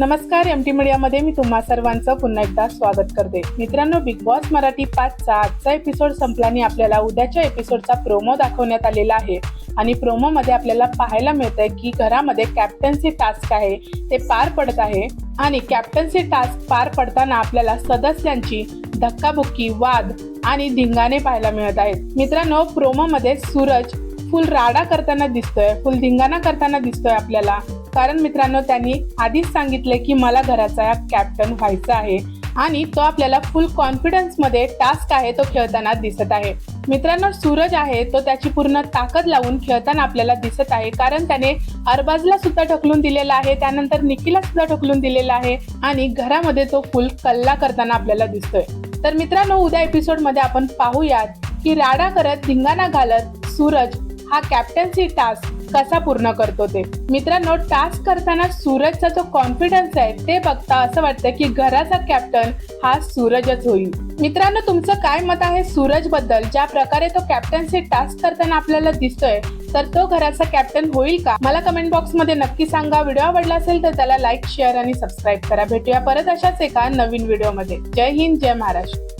नमस्कार M T मीडियामध्ये मी तुम्हा सर्वांचं पुन्हा एकदा स्वागत करते. मित्रांनो बिग बॉस मराठी पाचचा आजचा एपिसोड संपल्याने आपल्याला उद्याच्या एपिसोडचा प्रोमो दाखवण्यात आलेला आहे. आणि प्रोमोमध्ये आपल्याला पाहायला मिळतंय की घरामध्ये कॅप्टन्सी टास्क आहे ते पार पडत आहे. आणि कॅप्टन्सी टास्क पार पडताना आपल्याला सदस्यांची धक्काबुक्की वाद आणि धिंगाणे पाहायला मिळत आहेत. मित्रांनो प्रोमोमध्ये सूरज फुल राडा करताना दिसतोय फुल धिंगाणा करताना दिसतोय आपल्याला. कारण मित्रांनो त्यांनी आधीच सांगितले की मला घराचा कॅप्टन व्हायचा आहे आणि तो आपल्याला फुल कॉन्फिडन्समध्ये टास्क आहे तो खेळताना दिसत आहे. मित्रांनो सूरज आहे तो त्याची पूर्ण ताकद लावून खेळताना आपल्याला दिसत आहे. कारण त्याने अरबाजला सुद्धा ढकलून दिलेला आहे त्यानंतर निकीला सुद्धा ढकलून दिलेला आहे आणि घरामध्ये तो फुल कल्ला करताना आपल्याला दिसतोय. तर मित्रांनो उद्या एपिसोडमध्ये आपण पाहूयात की राडा करत धिंगाणा घालत सूरज हा कॅप्टन्सी टास्क कसा पूर्ण करतो ते. मित्रांनो टास्क करताना सूरजचा जो कॉन्फिडन्स आहे ते बघता असं वाटतं की घराचा कॅप्टन हा सूरजच होईल. मित्रांनो तुमचं काय मत आहे सूरजबद्दल? ज्या प्रकारे तो कॅप्टन्सी टास्क करताना आपल्याला दिसतोय तर तो घराचा कॅप्टन होईल का? मला कमेंट बॉक्समध्ये नक्की सांगा. व्हिडिओ आवडला असेल तर त्याला लाईक शेअर आणि सबस्क्राईब करा. भेटूया परत अशाच एका नवीन व्हिडिओमध्ये जय हिंद जय महाराष्ट्र.